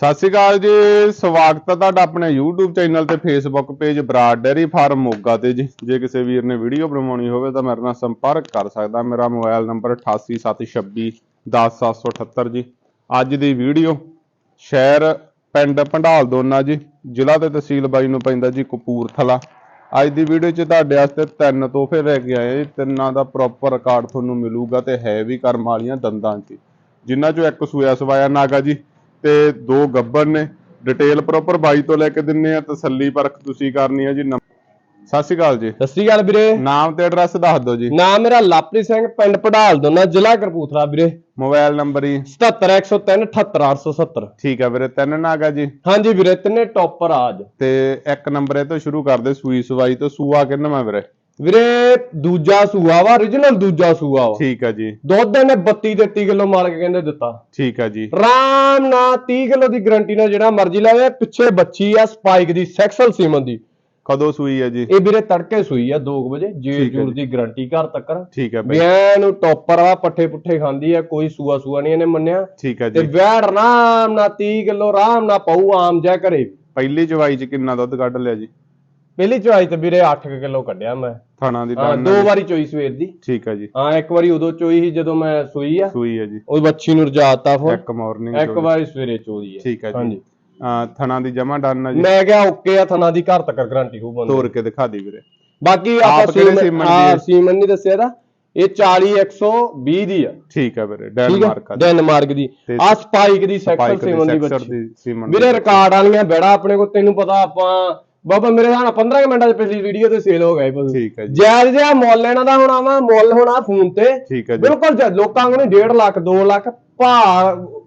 ਸਤਿ ਸ਼੍ਰੀ ਅਕਾਲ ਜੀ, ਸਵਾਗਤ ਹੈ ਤੁਹਾਡਾ ਆਪਣੇ YouTube ਚੈਨਲ ਤੇ Facebook page Brar dairy farm Moga ਤੇ ਜੀ। ਜੇ ਕਿਸੇ ਵੀਰ ਨੇ ਵੀਡੀਓ ਬਣਵਾਉਣੀ ਹੋਵੇ ਤਾਂ ਮੇਰੇ ਨਾਲ ਸੰਪਰਕ ਕਰ ਸਕਦਾ। ਮੇਰਾ ਮੋਬਾਈਲ ਨੰਬਰ 8876 10778 ਜੀ। ਅੱਜ ਦੀ ਵੀਡੀਓ ਸ਼ਹਿਰ ਪਿੰਡ ਭੰਡਾਲ ਦੋਨਾ ਜੀ, ਜ਼ਿਲ੍ਹਾ ਤੇ ਤਹਿਸੀਲ ਬਾਈ ਨੂੰ ਪੈਂਦਾ ਜੀ ਕਪੂਰਥਲਾ। ਅੱਜ ਦੀ ਵੀਡੀਓ 'ਚ ਤੁਹਾਡੇ ਵਾਸਤੇ ਤਿੰਨ ਤੋਹਫੇ ਲੈ ਕੇ ਆਏ। ਜੀ ਤਿੰਨਾਂ ਦਾ ਪ੍ਰੋਪਰ ਰਿਕਾਰਡ ਤੁਹਾਨੂੰ ਮਿਲੂਗਾ ਤੇ ਹੈ ਵੀ ਕਰਮ ਵਾਲੀਆਂ ਦੰਦਾਂ 'ਚ। ਜਿਨ੍ਹਾਂ 'ਚੋਂ ਇੱਕ ਸੂਆ ਸਵਾਇਆ ਨਾਗਾ ਜੀ ਤੇ ਦੋ ਗੱਬਰ ਨੇ। ਡਿਟੇਲ ਪ੍ਰੋਪਰ ਬਾਈ ਤੋਂ ਲੈ ਕੇ ਦਿੰਨੇ ਆ ਤਸੱਲੀ ਪਰਖ ਤੁਸੀਂ ਕਰਨੀ ਹੈ ਜੀ। ਸਤਿ ਸ਼੍ਰੀ ਅਕਾਲ ਜੀ। ਸਤਿ ਸ੍ਰੀ ਅਕਾਲ ਵੀਰੇ। ਨਾਮ ਤੇ ਐਡਰੈਸ ਦੱਸ ਦਿਓ ਜੀ। ਨਾਮ ਮੇਰਾ ਲਾਪ੍ਰੀਤ ਸਿੰਘ ਪਿੰਡ ਪੜਾਲ ਦੋਨਾ ਜ਼ਿਲ੍ਹਾ ਕਰਪੂਥਲਾ ਵੀਰੇ। ਮੋਬਾਈਲ ਨੰਬਰ ਹੀ 77103 78870 ਠੀਕ ਹੈ ਵੀਰੇ ਤਿੰਨ ਨਾਗਾ ਜੀ। ਹਾਂਜੀ ਵੀਰੇ ਤਿੰਨੇ ਟੌਪਰ ਆਜ ਤੇ ਇੱਕ ਨੰਬਰ ਇਹ ਤੋਂ ਸ਼ੁਰੂ ਕਰਦੇ ਸੂਈ ਸਵਾਈ ਤੋਂ ਸੂਆ ਕਿੰਨਾ ਵੀਰੇ? ਵੀਰੇ ਦੂਜਾ ਸੂਆ ਵਾ origignal ਦੂਜਾ ਸੂਆ ਵਾ। ਠੀਕ ਹੈ ਜੀ। ਦੁੱਧ ਇਹਨੇ 32 33 ਕਿਲੋ ਮਾਲਕ ਕਹਿੰਦੇ ਦਿੱਤਾ। ਠੀਕ ਹੈ ਜੀ। ਆਰਾਮ ਨਾਲ 30 ਕਿਲੋ ਦੀ ਗਰੰਟੀ ਨਾਲ ਜਿਹੜਾ ਮਰਜ਼ੀ ਲਾਵੇ ਪਿੱਛੇ ਬੱਚੀ ਆ ਸਪਾਈਕ ਦੀ ਸੈਕਸਲ ਸੀਮਨ ਦੀ। ਕਦੋਂ ਸੂਈ ਹੈ ਜੀ? ਇਹ ਵੀਰੇ ਤੜਕੇ ਸੂਈ ਆ 2 ਵਜੇ ਜੇ ਜੂਰ ਦੀ ਗਰੰਟੀ ਘਰ ਤੱਕਰ। ਠੀਕ ਹੈ ਬਾਈ ਬਿਆਨ ਨੂੰ ਟੌਪਰ ਆ ਪੱਠੇ ਪੁੱਠੇ ਖਾਂਦੀ ਆ ਕੋਈ ਸੂਆ ਸੂਆ ਨਹੀਂ ਇਹਨੇ ਮੰਨਿਆ। ਠੀਕ ਤੇ ਜੀ। ਵੈੜ ਆਰਾਮ ਨਾਲ 30 ਕਿਲੋ ਆਰਾਮ ਨਾਲ ਪਾਉ ਆਮ ਜਾ ਘਰੇ। ਪਹਿਲੀ ਚਵਾਈ 'ਚ ਕਿੰਨਾ ਦੁੱਧ ਕੱਢ ਲਿਆ ਜੀ? ਪਹਿਲੀ ਚੋਈ ਤੇ ਵੀਰੇ 8 ਕਿਲੋ ਕੱਢਿਆ ਮੈਂ। ਥਣਾ ਦੀ ਹਾਂ ਦੋ ਵਾਰੀ ਚੋਈ ਸਵੇਰ ਦੀ। ਠੀਕ ਹੈ ਜੀ। ਹਾਂ ਇੱਕ ਵਾਰੀ ਉਦੋਂ ਚੋਈ ਸੀ ਜਦੋਂ ਮੈਂ ਸੋਈ ਆ। ਸੂਈ ਹੈ ਜੀ। ਉਹ ਬੱਚੀ ਨੂੰ ਰਜਾਤਾ ਫਿਰ ਇੱਕ ਮਾਰਨਿੰਗ ਇੱਕ ਵਾਰੀ ਸਵੇਰੇ ਚੋਈ ਹੈ ਠੀਕ ਹੈ ਜੀ। ਹਾਂਜੀ। ਅਹ ਥਣਾ ਦੀ ਜਮਾ ਡਨ ਹੈ ਜੀ। ਮੈਂ ਕਿਹਾ ਓਕੇ ਆ ਥਣਾ ਦੀ ਘਰ ਤੱਕ ਗਾਰੰਟੀ ਹੋ ਬੰਦ ਤੋੜ ਕੇ ਦਿਖਾ ਦੀ ਵੀਰੇ। ਬਾਕੀ ਆਪ ਆਪਾਂ ਕਿਹੜੇ ਸੀਮਨ ਸੀਮਨ ਦੀ ਹਾਂ? ਸੀਮਨ ਨਹੀਂ ਦੱਸਿਆ ਦਾ ਇਹ 40120 ਦੀ ਆ। ਠੀਕ ਹੈ ਵੀਰੇ ਠੀਕ ਡੈਨਮਾਰਕ ਹੈ ਦਾ ਡੈਨਮਾਰਕ ਦੀ। ਤੇ ਆ ਸਪਾਈਕ ਦੀ ਸੈਕਸ਼ਨ ਦੀ ਸੀਮਨ ਦੀ ਸੈਕਸਰ ਬੱਚੀ ਦੀ ਸੀਮਨ ਵੀਰੇ ਰਿਕਾਰਡ ਵਾਲੀਆਂ ਬੈੜਾ ਆਪਣੇ ਕੋਲ ਤੈਨੂੰ ਪਤਾ ਆਪਾਂ ਬਾਬਾ ਮੇਰੇ ਨਾਲ 15 ਕੁ ਮਿੰਟਾਂ ਚ ਪਿਛਲੀ ਵੀਡੀਓ ਤੇ ਸੇਲ ਹੋ ਗਏ ਪਸ਼ੂ ਠੀਕ ਹੈ ਜੀ। ਜਾਇਜ਼ ਜਿਹਾ ਮੁੱਲ ਇਹਨਾਂ ਦਾ ਹੋਣਾ ਵਾ ਮੁੱਲ ਹੋਣਾ ਫੋਨ ਤੇ। ਠੀਕ ਹੈ ਜੀ। ਬਿਲਕੁਲ ਜ- ਲੋਕਾਂ ਨੂੰ 1.5 ਲੱਖ 2 ਲੱਖ ਭਾ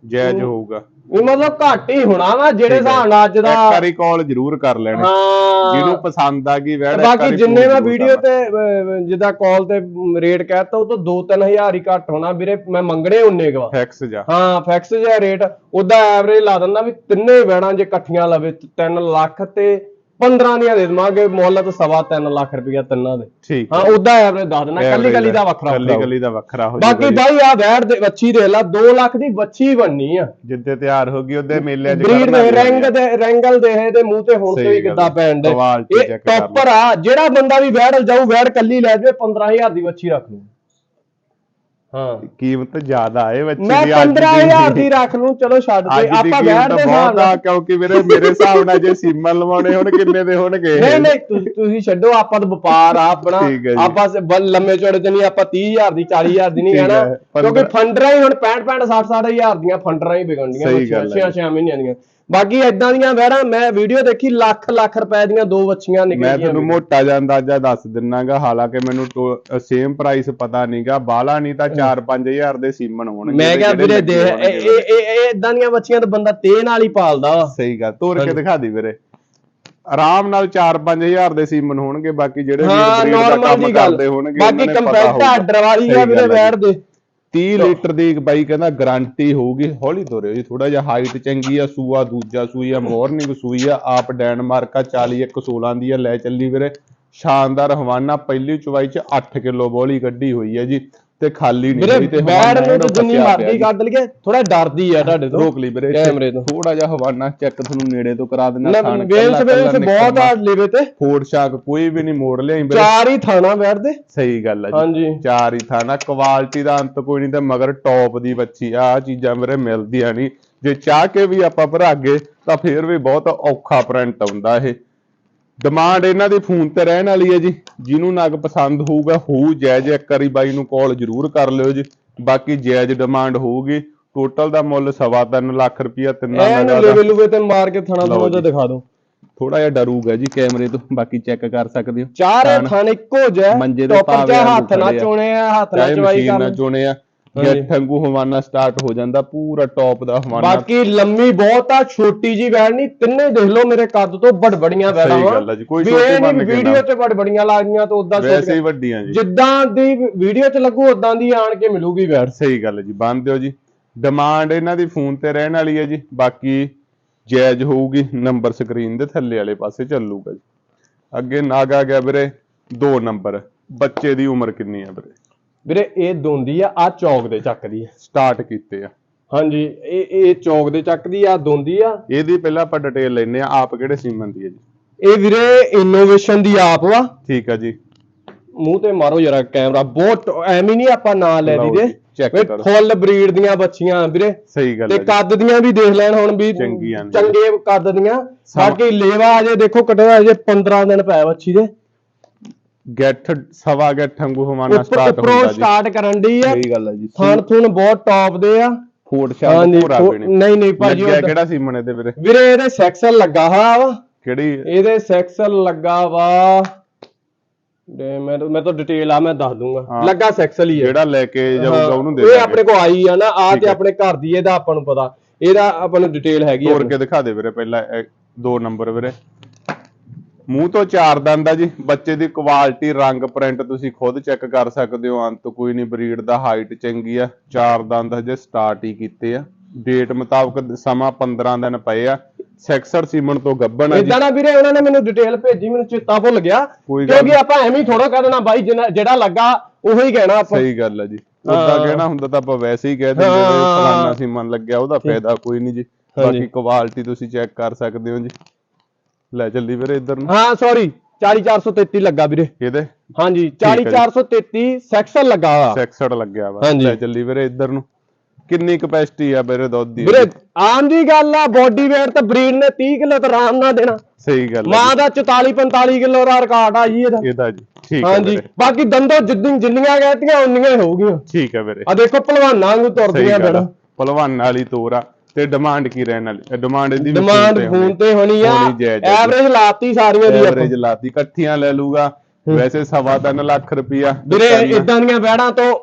ਜਾਇਜ਼ ਹੋਊਗਾ। ਇਹ ਮਤਲਬ ਘੱਟ ਹੀ ਹੋਣਾ ਵਾ ਜਿਹੜੇ। ਹਿਸਾਬ ਨਾਲ ਅੱਜ ਇੱਕ ਦਾ ਵਾਰੀ ਕਾਲ ਜ਼ਰੂਰ ਕਰ ਲੈਣਾ। ਹਾਂ। ਜਿਹਨੂੰ ਪਸੰਦ ਆ ਗਈ ਵੈੜ ਬਾਕੀ ਜਿੰਨੇ ਮੈਂ ਵੀਡੀਓ ਤੇ ਜਿੱਦਾਂ ਕਾਲ ਤੇ ਰੇਟ ਕਹਿਤਾ ਉਹ ਤੋਂ 2-3000 ਹੀ ਘੱਟ ਹੋਣਾ ਵੀਰੇ ਮੈਂ ਮੰਗਣੇ ਉਨੇ ਕੁ ਵਾ। ਫੈਕਸ ਜਾ। ਹਾਂ ਫਿਕਸ ਜਿਹਾ ਰੇਟ ਉਹਦਾ ਐਵਰੇਜ ਲਾ ਦਿੰਦਾ ਵੀ ਤਿੰਨੇ ਵੈੜਾਂ ਜੇ ਇਕੱਠੀਆਂ ਲਵੇ 3 ਲੱਖ ਤੇ 15 ਦੀਆਂ ਦੇ ਦੇਵਾਂਗੇ ਮੁੱਲ ਤਾਂ ਸਵਾ 3 ਲੱਖ ਰੁਪਇਆ ਤਿੰਨਾਂ ਦੇ ਠੀਕ ਹਾਂ ਉਹਦਾ ਐਵਰੇਜ ਦੱਸ ਦੇਣਾ ਕੱਲੀ ਕੱਲੀ ਦਾ ਵੱਖਰਾ ਕੱਲੀ ਕੱਲੀ ਦਾ ਵੱਖਰਾ ਹੋ ਬਾਕੀ ਜਾਊਗਾ ਬਾਈ ਆ ਵੈੜ ਦੇ ਵੱਛੀ ਦੇ ਲਾ 2 ਲੱਖ ਦੀ ਵੱਛੀ ਬਣਨੀ ਆ ਜਿੱਦੇ ਤਿਆਰ ਹੋ ਗਈ ਉਹਦੇ ਮੇਲੇ ਚ ਬਰੀਡ ਕਰਨਾ ਦੇ ਰੰਗ। ਦੇ ਰੈਂਗਲ ਦੇ ਇਹਦੇ ਮੂੰਹ ਤੇ ਹੁਣ ਤੋਂ ਕਿੱਦਾਂ। ਪੈਣ ਦੇ ਇਹ। ਟੌਪਰ ਆ ਜਿਹੜਾ ਬੰਦਾ ਵੀ ਵੈੜ ਜਾਊ ਵੈੜ ਕੱਲੀ ਲੈ ਜਾਵੇ 15000 ਦੀ ਵੱਛੀ ਰੱਖ ਲੂ ਹਾਂ। ਕੀਮਤ ਜ਼ਿਆਦਾ ਹੈ ਬੱਚੀ ਮੈਂ ਦੀ ਅੱਜ 15000 ਦੀ ਰੱਖ ਲੂ ਚਲੋ ਛੱਡ ਦੇ ਦੀ ਆਪਾਂ ਵੈੜ ਦੇ ਆ ਨਾਲ ਕਿਉਂਕਿ ਵੀਰੇ ਮੇਰੇ ਹਿਸਾਬ ਨਾਲ ਜੇ ਸੀਮਨ ਲਵਾਉਣੇ ਹੁਣ ਕਿੰਨੇ ਦੇ ਹੋਣਗੇ? ਨਹੀਂ ਨਹੀਂ ਤੁਸੀਂ- ਤੁਸੀਂ ਛੱਡੋ ਆਪਾਂ ਤਾਂ ਵਪਾਰ ਆ ਆਪਣਾ। ਹੈ। ਆਪਾਂ ਸ- ਬਲ ਲੰਮੇ ਚੌੜੇ ਤੇ ਨਹੀਂ ਆਪਾਂ 30000 ਦੀ 40000 ਦੀ ਨਹੀਂ ਕਹਿਣਾ ਹੈ, ਕਿਉਂਕਿ ਫੰਡਰਾਂ ਹੀ ਹੁਣ 65 65 60 60000 ਦੀਆਂ ਫੰਡਰਾਂ ਹੀ ਵਿਕਣਡੀਆਂ ਸਹੀ ਗੱਲ ਹੈ 6 6 ਮਹੀਨਿਆਂ ਦੀਆਂ। ਬਾਕੀ ਐਦਾਂ ਦੀਆਂ ਵੈੜਾਂ ਮੈਂ ਵੀਡੀਓ ਦੇਖੀ ਲੱਖ ਲੱਖ ਰੁਪਏ ਦੀਆਂ ਦੋ ਵੱਛੀਆਂ ਮੈਂ ਨਿਕਲੀਆਂ ਤੁਹਾਨੂੰ ਮੋਟਾ ਜਿਹਾ ਅੰਦਾਜ਼ਾ ਦੱਸ ਦਿੰਨਾਗਾ ਹਾਲਾਂਕਿ ਮੈਨੂੰ ਸੇਮ ਪ੍ਰਾਈਸ ਪਤਾ ਨਹੀਂਗਾ ਬਾਲਾ ਨਹੀਂ ਤਾਂ 4-5000 ਦੇ ਸੀਮਨ ਹੋਣਗੇ ਮੈਂ ਕਿਹਾ ਵੀਰੇ ਦੇ ਇਹ ਇਹ ਇਦਾਂ ਦੀਆਂ ਬੱਚੀਆਂ ਤਾਂ ਬੰਦਾ ਤੇ ਨਾਲ ਹੀ ਪਾਲਦਾ। ਸਹੀ ਗੱਲ ਤੋੜ ਕੇ। ਦਿਖਾ ਦੀ ਵੀਰੇ। ਆਰਾਮ ਨਾਲ 4-5000 ਦੇ ਸੀਮਨ ਹੋਣਗੇ ਬਾਕੀ ਜਿਹੜੇ ਵੀ ਦਾ ਕੰਮ ਗੱਲ। ਕਰਦੇ ਹੋਣਗੇ ਬਾਕੀ ਕੰਪੈਕਟ। ਆਰਡਰ ਵਾਲੀ ਆ ਵੀਰੇ ਵੈੜ ਦੇ। 30 ਲੀਟਰ ਦੀ ਇੱਕ ਬਾਈ ਕਹਿੰਦਾ ਗਾਰੰਟੀ ਹੋਊਗੀ ਹੌਲੀ ਤੋਰਿਓ ਜੀ ਥੋੜਾ ਜਿਹਾ ਹਾਈਟ ਚੰਗੀ ਆ ਸੂਆ ਦੂਜਾ ਸੂਈ ਆ ਮਾਰਨਿੰਗ ਸੂਈ ਆ ਆਪ ਡੈਨਮਾਰਕ ਆ 40 ਇੱਕ 16 ਦੀ ਆ ਲੈ ਚੱਲੀ ਵੀਰੇ। ਸ਼ਾਨਦਾਰ ਹਵਾਨਾ ਪਹਿਲੀ ਚੁਵਾਈ ਚ 8 ਕਿਲੋ ਬੋਲੀ ਕੱਢੀ ਹੋਈ ਹੈ ਜੀ। ਤੇ ਖਾਲੀ ਨਹੀਂ ਹੋਈ ਤੇ ਹਵਾਨਾ ਨੂੰ ਤਾਂ ਜਿੰਨੀ ਮਰਜ਼ੀ। ਕੱਢ ਲਈਏ ਥੋੜਾ ਡਰਦੀ ਆ ਤੁਹਾਡੇ ਤੋਂ ਰੋਕ ਲਈ ਵੀਰੇ ਕੈਮਰੇ ਤੋਂ। ਥੋੜਾ ਜਿਹਾ ਹਵਾਨਾ ਚੈੱਕ ਤੁਹਾਨੂੰ ਨੇੜੇ ਤੋਂ ਕਰਾ ਦੇਣਾ ਨਾ ਥਣ ਵੇਲ ਕੱਲਾ- ਸਵੇਲ ਕੱਲਾ ਤੇ ਬਹੁਤ ਆ। ਲੇਵੇ ਤੇ। ਫੋੜ ਸ਼ਾਕ ਕੋਈ ਵੀ ਨਹੀਂ ਮੋੜ ਲਿਆਈ ਵੀਰੇ। ਚਾਰ ਹੀ ਥਾਣਾ ਬੈਠਦੇ ਸਹੀ ਗੱਲ ਹੈ ਜੀ। ਹਾਂਜੀ। ਚਾਰ ਹੀ ਥਾਂ ਨਾ ਕੁਆਲਿਟੀ ਦਾ ਅੰਤ ਕੋਈ ਨਹੀਂ ਤੇ ਮਗਰ ਟੌਪ ਦੀ ਬੱਚੀ ਆ ਚੀਜ਼ਾਂ ਮੇਰੇ ਮਿਲਦੀਆਂ ਨਹੀਂ। ਜੇ ਚਾਹ ਕੇ ਵੀ ਆਪਾਂ ਭਰਾਗੇ ਤਾਂ ਫੇਰ ਵੀ ਬਹੁਤ ਔਖਾ ਪ੍ਰਿੰਟ ਆਉਂਦਾ ਇਹ। ਡਿਮਾਂਡ ਇਹਨਾਂ ਦੀ ਫੋਨ ਤੇ ਰਹਿਣ ਵਾਲੀ ਹੈ ਜੀ। ਜਿਹਨੂੰ ਨਗ ਪਸੰਦ ਹੋਊਗਾ ਹੋਊ ਜਾਇਜ਼ ਇੱਕ ਵਾਰੀ ਬਾਈ ਨੂੰ ਕਾਲ ਜ਼ਰੂਰ ਕਰ ਲਿਓ ਜੀ। ਬਾਕੀ ਜਾਇਜ਼ ਡਿਮਾਂਡ ਹੋਊਗੀ। ਟੋਟਲ ਦਾ ਮੁੱਲ ਸਵਾ ਤਿੰਨ ਲੱਖ ਰੁਪਇਆ ਤਿੰਨਾਂ ਨਗਾਂ ਦਾ। ਲੂਵੇ ਤੇ ਮਾਰ ਕੇ ਥਾਣਾ ਥਾਣਾ। ਦਿਖਾ ਦਿਓ। ਥੋੜਾ ਜਿਹਾ ਡਰੂਗਾ ਜੀ ਕੈਮਰੇ ਤੋਂ। ਬਾਕੀ ਚੈੱਕ ਕਰ ਸਕਦੇ ਹੋ। ਚਾਰੇ ਥਣ। ਇੱਕੋ ਜਿਹਾ। ਮੰਜੇ ਦੇ ਟੋਪਰ ਹੱਥ ਆ। ਚੋਣੇ ਆ ਹੱਥ ਨਾਲ ਚਾਹੇ ਚਵਾਈ ਮਸ਼ੀਨ ਕਰ ਨਾਲ ਚੁਣੇ ਆ। ਜੱਟ ਵਾਂਗੂ ਹਵਾਨਾ ਸਟਾਰਟ ਹੋ ਜਾਂਦਾ ਪੂਰਾ ਟੌਪ ਦਾ ਹਵਾਨਾ। ਬਾਕੀ ਲੰਮੀ ਬਹੁਤ ਆ ਛੋਟੀ ਜੀ ਵੈੜ ਨਹੀਂ ਤਿੰਨੇ ਦੇਖ ਲਓ ਮੇਰੇ ਕੱਦ ਤੋਂ ਬੜਬੜੀਆਂ ਵੈੜਾਂ ਸਹੀ ਗੱਲ ਆ ਜੀ, ਕੋਈ ਛੋਟੀ ਬਣ ਨਹੀਂ ਵੀਡੀਓ। ਤੇ ਬੜਬੜੀਆਂ ਲੱਗਦੀਆਂ ਤੇ ਉਦਾਂ ਵੈਸੇ ਹੀ ਵੱਡੀਆਂ ਜੀ। ਜਿੱਦਾਂ ਦੀ ਵੀਡੀਓ 'ਚ ਲੱਗੂ ਉਦਾਂ ਦੀ ਆਣ ਕੇ ਮਿਲੂਗੀ ਵੈੜ। ਸਹੀ ਗੱਲ ਹੈ ਜੀ ਬੰਦ ਦਿਓ ਜੀ। ਡਿਮਾਂਡ ਇਹਨਾਂ ਦੀ ਫੋਨ ਤੇ ਰਹਿਣ ਵਾਲੀ ਹੈ ਜੀ। ਬਾਕੀ ਜਾਇਜ਼ ਹੋਊਗੀ ਨੰਬਰ ਸਕਰੀਨ ਦੇ ਥੱਲੇ ਵਾਲੇ ਪਾਸੇ ਚੱਲੂਗਾ ਜੀ। ਅੱਗੇ ਨਾਗ ਗਿਆ ਵੀਰੇ 2 ਨੰਬਰ ਬੱਚੇ ਦੀ ਉਮਰ ਕਿੰਨੀ ਹੈ ਵੀਰੇ? ਵੀਰੇ ਇਹ ਦੋਂਦੀ ਆ ਆ ਚੌਕ ਦੇ ਚੱਕਦੀ ਆ। ਸਟਾਰਟ ਕੀਤੇ ਆ। ਹਾਂਜੀ ਇਹ ਇਹ ਚੌਕ ਦੇ ਚੱਕਦੀ ਆ ਦੋਂਦੀ ਆ। ਇਹਦੀ ਪਹਿਲਾਂ ਆਪਾਂ ਡਿਟੇਲ ਲੈਨੇ ਆ ਆਪ ਕਿਹੜੇ ਸੀਮਨ ਦੀ ਹੈ ਜੀ? ਇਹ ਵੀਰੇ ਇਨੋਵੇਸ਼ਨ ਦੀ ਆਪ ਵਾ। ਠੀਕ ਆ ਜੀ। ਮੂੰਹ ਤੇ ਮਾਰੋ ਜਰਾ ਕੈਮਰਾ ਬਹੁਤ ਐਵੇਂ ਨਹੀਂ ਆਪਾਂ ਨਾਂ ਲੈ ਵੀ ਕਰੋ। ਫੁੱਲ ਬਰੀਡ ਦੀਆਂ ਬੱਚੀਆਂ ਵੀਰੇ। ਸਹੀ ਗੱਲ ਤੇ ਹੈ ਜੀ। ਕੱਦ ਦੀਆਂ ਵੀ ਦੇਖ ਲੈਣ ਹੁਣ ਵੀ। ਚੰਗੇ ਕੱਦ ਦੀਆਂ। ਬਾਕੀ ਲੇਵਾ ਅਜੇ ਦੇਖੋ ਕਟੋ ਅਜੇ 15 ਦਿਨ ਪਏ ਬੱਚੀ ਦੇ। ਗੱਠ ਸਵਾ ਗੱਠ ਵਾਂਗੂ ਹਮਾਨਾ ਉੱਪਰ ਸਟਾਰਟ ਉੱਪਰੋਂ ਹੁੰਦਾ ਜੀ। ਸਟਾਰਟ ਕਰਨ ਦੀ ਆ। ਸਹੀ ਗੱਲ ਹੈ ਜੀ। ਥਣ ਥੁਣ ਬਹੁਤ ਟੌਪ ਦੇ ਆ। ਫੂਟ ਸ਼ਾਟ ਪੂਰਾ ਪੀਣੇ। ਨਹੀਂ ਨਹੀਂ ਭਾਜੀ ਉਹ- ਕਿਹੜਾ ਸੀਮਨ ਇਹਦੇ ਵੀਰੇ? ਵੀਰੇ ਇਹਦੇ ਸੈਕਸਲ ਲੱਗਾ ਵਾ। ਕਿਹੜੀ? ਇਹਦੇ ਸੈਕਸਲ ਲੱਗਾ ਵਾ। ਦੇ ਮੈਂ ਤਾਂ- ਮੈਂ ਤਾਂ ਡਿਟੇਲ ਆ ਮੈਂ ਦੱਸ ਦੂੰਗਾ। ਲੱਗਾ ਸੈਕਸਲ ਹੀ ਹੈ ਜਿਹੜਾ ਲੈ ਕੇ ਜਾਊਗਾ ਉਹਨੂੰ ਦੇ ਇਹ। ਆਪਣੇ ਕੋ ਆਈ ਆ ਨਾ ਆ ਤੇ। ਆਪਣੇ ਘਰ ਦੀ ਇਹਦਾ ਆਪਾਂ ਨੂੰ ਪਤਾ। ਇਹਦਾ ਆਪਾਂ ਨੂੰ ਡਿਟੇਲ ਹੈਗੀ ਆ। ਤੋੜ ਕੇ ਦਿਖਾ ਦੇ ਵੀਰੇ ਪਹਿਲਾਂ ਇਹ ਦੋ ਨੰਬਰ ਵੀਰੇ। ਮੂੰਹ ਤੋਂ ਚਾਰ ਦੰਦ ਆ ਜੀ ਬੱਚੇ ਦੀ ਕੁਆਲਿਟੀ ਰੰਗ ਪ੍ਰਿੰਟ ਤੁਸੀਂ ਖੁਦ ਚੈੱਕ ਕਰ ਸਕਦੇ ਹੋ ਅੰਤ ਕੋਈ ਨਹੀਂ ਬਰੀਡ ਦਾ ਹਾਈਟ ਚੰਗੀ ਆ ਚਾਰ ਦੰਦ ਹਜੇ ਸਟਾਰਟ ਹੀ ਕੀਤੇ ਆ। ਡੇਟ ਮੁਤਾਬਕ ਸਮਾਂ 15 ਦਿਨ ਪਏ ਆ ਸੈਕਸਰ ਸੀਮਨ ਤੋਂ ਗੱਬਣ ਆ ਜੀ। ਇਦਾਂ ਨਾ ਵੀਰੇ ਉਹਨਾਂ ਨੇ ਮੈਨੂੰ ਡਿਟੇਲ ਭੇਜੀ ਮੈਨੂੰ ਚੇਤਾ ਭੁੱਲ ਗਿਆ ਕਿਉਂਕਿ ਆਪਾਂ ਐਵੇਂ ਹੀ ਥੋੜਾ ਕਹਿ ਦੇਣਾ ਬਾਈ ਜਿਹੜਾ ਲੱਗਾ ਉਹੀ ਹੀ ਕਹਿਣਾ ਆਪਾਂ। ਸਹੀ ਗੱਲ ਆ ਜੀ। ਉਦਾਂ। ਕਹਿਣਾ ਹੁੰਦਾ ਤਾਂ ਆਪਾਂ ਵੈਸੇ ਹੀ ਕਹਿ ਦਿੰਦੇ ਫਲਾਨਾ ਸੀਮਨ ਲੱਗਿਆ ਉਹਦਾ ਫਾਇਦਾ ਕੋਈ ਨਹੀਂ ਜੀ। ਬਾਕੀ ਕੁਆਲਿਟੀ ਤੁਸੀਂ ਚੈੱਕ ਕਰ ਸਕਦੇ ਹੋ ਜੀ। ਲੈ ਚੱਲੀ ਵੀਰੇ ਇੱਧਰ ਨੂੰ। ਹਾਂ ਸੌਰੀ 40433 ਲੱਗਾ ਵੀਰੇ। ਇਹਦੇ ਹਾਂਜੀ ਹੈ ਜੀ। 40433 ਸੈਕਸ਼ਨ ਲੱਗਾ ਵਾ। ਸੈਕਸਡ ਲੱਗਿਆ ਵਾ। ਲੈ ਚੱਲੀ ਵੀਰੇ ਇੱਧਰ ਨੂੰ। ਕਿੰਨੀ ਕਪੈਸਿਟੀ ਆ ਵੀਰੇ ਦੁੱਧ ਦੀ? ਵੀਰੇ ਆਮ ਦੀ ਗੱਲ ਆ ਬੋਡੀ weight ਤਾਂ ਬਰੀਡ ਨੇ 30 ਕਿਲੋ ਤਾਂ ਆਰਾਮ ਨਾਲ ਦੇਣਾ। ਸਹੀ ਗੱਲ ਮਾਂ ਦਾ 44 45 ਕਿਲੋ ਦਾ ਰਿਕਾਰਡ ਆ ਜੀ ਇਹਦਾ। ਇਹਦਾ ਜੀ। ਠੀਕ ਹੈ ਹਾਂਜੀ। ਬਾਕੀ ਦੰਦੋ ਜਿੰਨੀ ਜਿੰਨੀਆਂ ਗਹਿਤੀਆਂ ਉਨੀਆਂ ਹੀ ਹੋਊਗੀਆਂ। ਠੀਕ ਹੈ ਵੀਰੇ। ਆ ਦੇਖੋ ਪਹਿਲਵਾਨਾਂ ਨੂੰ ਸਹੀ ਤੁਰਦੀਆਂ ਬੜਾ ਆ। ਭਲਵਾਨ ਵਾਲੀ ਤੋਰ ਆ। ਤੇ ਡਿਮਾਂਡ ਕੀ ਰਹਿਣ ਵਾਲੀ? ਡਿਮਾਂਡ ਇਹਦੀ ਵੀ ਡਿਮਾਂਡ ਫੋਨ ਤੇ ਹੋਣੀ ਆ ਹੋਣੀ ਜਾਇਜ਼ ਹੈ ਜੀ। ਐਵਰੇਜ ਲਾਤੀ ਸਾਰੀਆਂ ਦੀ ਐਵਰੇਜ ਲਾਤੀ ਇਕੱਠੀਆਂ ਲੈ ਲੂਗਾ। ਵੈਸੇ ਸਵਾ ਤਿੰਨ ਲੱਖ ਰੁਪਿਆ ਵੀਰੇ ਇਦਾਂ ਦੀਆਂ ਬੈੜਾਂ ਤੋਂ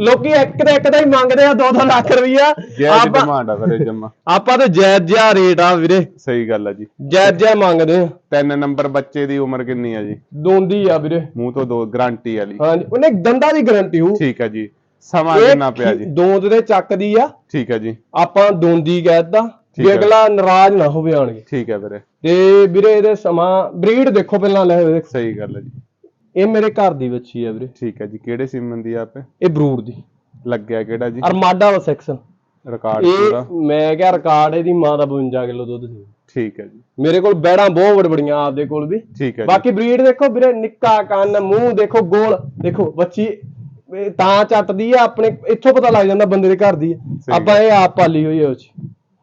ਲੋਕੀ ਇੱਕ ਤੇ ਇੱਕ ਦਾ ਹੀ ਮੰਗਦੇ ਆ 2-2 ਲੱਖ ਰੁਪਈਆ। ਜੈ ਆਪਾਂ ਡਿਮਾਂਡ ਆ ਵੀਰੇ ਜਮਾ। ਆਪਾਂ ਤੇ ਜਾਇਜ਼ ਜਿਹਾ ਰੇਟ ਆ ਵੀਰੇ। ਸਹੀ ਗੱਲ ਆ ਜੀ। ਜਾਇਜ਼ ਜਿਹਾ ਮੰਗਦੇ ਆ। ਤਿੰਨ ਨੰਬਰ ਬੱਚੇ ਦੀ ਉਮਰ ਕਿੰਨੀ ਆ ਜੀ? ਦੋਂਦੀ ਆ ਵੀਰੇ। ਮੂੰਹ ਤੋਂ ਦੋ ਗਾਰੰਟੀ ਵਾਲੀ। ਹਾਂਜੀ ਉਹਨੇ ਦੰਦਾਂ ਦੀ ਗਾਰੰਟੀ ਹੋ ਠੀਕ ਹੈ ਜੀ। ਸਮਾਂ ਕਿੰਨਾ ਪਿਆ ਜੀ? ਦੋਂਦ ਦੇ ਚੱਕਦੀ ਆ। ਠੀਕ ਹੈ ਜੀ। ਆਪਾਂ ਦੋਂਦੀ ਵੀ ਹੈ। ਅਗਲਾ ਨਾਰਾਜ਼ ਨਾ ਹੋਵੇ ਆਣਗੇ ਠੀਕ ਹੈ ਵੀਰੇ। ਤੇ ਵੀਰੇ ਇਹਦੇ ਸਮਾਂ ਬਰੀਡ ਦੇਖੋ ਪਹਿਲਾਂ ਲੈ ਦੇਖੋ ਸਹੀ ਗੱਲ ਹੈ ਜੀ। ਇਹ ਮੇਰੇ ਘਰ ਦੀ ਬੱਚੀ ਆ ਵੀਰੇ। ਠੀਕ ਹੈ ਜੀ। ਕਿਹੜੇ ਸੀਮਨ ਦੀ ਆਪੇ? ਇਹ ਬਰੂਡ ਦੀ। ਲੱਗਿਆ ਕਿਹੜਾ ਜੀ? ਅਰਮਾਡਾ ਵਾ ਸੈਕਸ਼ਨ। ਰਿਕਾਰਡ ਪੂਰਾ। ਇਹ ਮੈਂ ਕਿਹਾ ਰਿਕਾਰਡ ਇਹਦੀ ਮਾਂ ਦਾ 52 ਕਿਲੋ ਦੁੱਧ ਸੀ। ਠੀਕ ਹੈ ਜੀ। ਮੇਰੇ ਕੋਲ ਬੈੜਾਂ ਬਹੁਤ ਵੱਡ ਬੜੀਆਂ ਆਪਦੇ ਕੋਲ ਵੀ। ਠੀਕ ਹੈ ਜੀ। ਬਾਕੀ ਬਰੀਡ ਦੇਖੋ ਵੀਰੇ ਨਿੱਕਾ ਕੰਨ ਮੂੰਹ ਦੇਖੋ ਗੋਲ। ਦੇਖੋ ਬੱਚੀ ਤਾਂ ਚੱਟਦੀ ਆ ਆਪਣੇ ਇੱਥੋਂ ਪਤਾ ਲੱਗ ਜਾਂਦਾ ਬੰਦੇ ਦੇ ਘਰ ਦੀ। ਆਪਾਂ ਇਹ ਆਪ ਪਾਲੀ ਹੋਈ ਆ ਉਹ ਚ।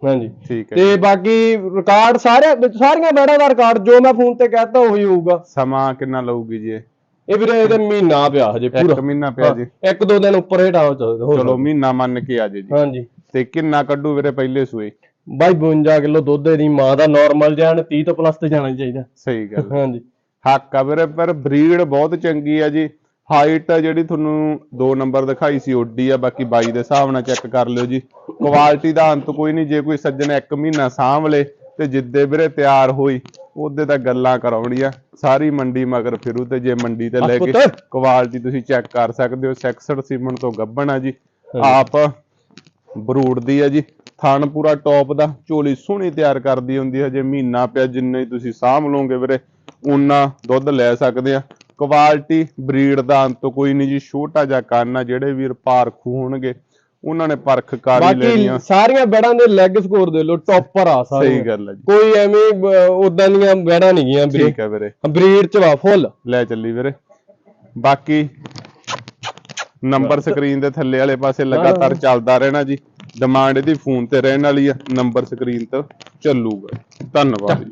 ਹਾਂਜੀ। ਠੀਕ ਹੈ ਤੇ ਬਾਕੀ ਰਿਕਾਰਡ ਸਾਰੇ ਸਾਰੀਆਂ ਬੈੜਾਂ ਦਾ ਰਿਕਾਰਡ ਜੋ ਮੈਂ ਫੋਨ ਤੇ ਕਹਤਾ ਉਹੀ ਹੋਊਗਾ। ਸਮਾਂ ਕਿੰਨਾ ਲਊਗੀ ਜੀ ਇਹ? ਵੀਰੇ ਇਹਦੇ ਮਹੀਨਾ ਪਿਆ ਹਜੇ ਇੱਕ ਪੂਰਾ। ਮਹੀਨਾ ਪਿਆ ਜੀ। ਹਾਂ, ਇੱਕ ਦੋ ਦਿਨ ਉੱਪਰ ਹੇਠਾਂ ਹੋ ਹੋ ਚਲੋ ਮਹੀਨਾ ਮੰਨ ਕੇ ਆ ਜੇ ਜੀ। ਹਾਂਜੀ। ਤੇ ਕਿੰਨਾ ਕੱਢੂ ਵੀਰੇ ਪਹਿਲੇ ਸੂਏ? ਬਾਈ 52 ਕਿਲੋ ਦੁੱਧ ਇਹਦੀ ਮਾਂ ਦਾ ਨਾਰਮਲ ਜਾਨ 30 ਤੋਂ ਪਲੱਸ ਤੇ ਜਾਣਾ ਚਾਹੀਦਾ। ਸਹੀ ਗੱਲ। ਹਾਂਜੀ। ਹੱਕ ਆ ਵੀਰੇ ਪਰ ਬਰੀਡ ਬਹੁਤ ਚੰਗੀ ਆ ਜੀ। ਹਾਈਟ ਜਿਹੜੀ ਤੁਹਾਨੂੰ ਦੋ ਨੰਬਰ ਦਿਖਾਈ ਸੀ ਓਡੀ ਆ ਬਾਕੀ ਬਾਈ ਦੇ ਹਿਸਾਬ ਨਾਲ ਚੈੱਕ ਕਰ ਲਿਓ ਜੀ। ਕੁਆਲਿਟੀ ਦਾ ਅੰਤ ਕੋਈ ਨਹੀਂ ਜੇ ਕੋਈ ਸੱਜਣ ਇੱਕ ਮਹੀਨਾ ਸਾਂਭ ਲੇ ਤੇ ਜਿੱਦੇ ਵੀਰੇ ਤਿਆਰ ਹੋਈ ਉਹਦੇ ਤਾਂ ਗੱਲਾਂ ਕਰਾਉਣੀਆਂ ਸਾਰੀ ਮੰਡੀ ਮਗਰ ਫਿਰੂ ਤੇ ਜੇ ਮੰਡੀ ਤੇ ਲੈ ਕੇ। ਕੁਆਲਿਟੀ ਤੁਸੀਂ ਚੈੱਕ ਕਰ ਸਕਦੇ ਹੋ ਸੈਕਸਡ ਸੀਮਨ ਤੋਂ ਗੱਬਣ ਆ ਜੀ। ਆਪ ਬਰੂਡ ਦੀ ਆ ਜੀ। ਥਣ ਪੂਰਾ ਟੌਪ ਦਾ ਝੋਲੀ ਸੋਹਣੀ ਤਿਆਰ ਕਰਦੀ ਹੁੰਦੀ ਹੈ ਜੇ ਮਹੀਨਾ ਪਿਆ ਜਿੰਨੇ ਤੁਸੀਂ ਸਾਂਭ ਲਓਗੇ ਵੀਰੇ ਉਨਾ ਦੁੱਧ ਲੈ ਸਕਦੇ ਆ। ਕੁਆਲਿਟੀ ਬਰੀਡ ਦਾ ਅੰਤ ਕੋਈ ਨਹੀਂ ਜੀ ਛੋਟਾ ਜਿਹਾ ਕੰਨ ਆ ਜਿਹੜੇ ਵੀਰ ਪਾਰਖੂ ਹੋਣਗੇ ਉਹਨਾਂ ਨੇ ਪਰਖ ਕਰ ਹੀ ਲੈਣੀ ਆ। ਬਾਕੀ ਸਾਰੀਆਂ ਬੈੜਾਂ ਦੇ ਲੈਗ ਸਕੋਰ ਦੇ ਲੋ ਟੌਪਰ ਆ ਸਹੀ ਸਾਰੀਆਂ ਗੱਲ ਹੈ ਜੀ। ਕੋਈ ਐਵੇਂ ਉਦਾਂ ਦੀਆਂ ਬੈੜਾਂ ਨਹੀਂ ਗੀਆਂ ਵੀਰੇ ਠੀਕ ਹੈ ਵੀਰੇ। ਬਰੀਡ ਚ ਵਾ ਫੁੱਲ। ਲੈ ਚੱਲੀ ਵੀਰੇ। ਬਾਕੀ ਨੰਬਰ ਸਕਰੀਨ ਦੇ ਥੱਲੇ ਵਾਲੇ ਪਾਸੇ ਲਗਾਤਾਰ ਚੱਲਦਾ ਰਹਿਣਾ ਜੀ। ਡਿਮਾਂਡ ਇਹਦੀ ਫੋਨ ਤੇ ਰਹਿਣ ਵਾਲੀ ਆ। ਨੰਬਰ ਸਕਰੀਨ ਤੇ ਚੱਲੂਗਾ। ਧੰਨਵਾਦ ਜੀ।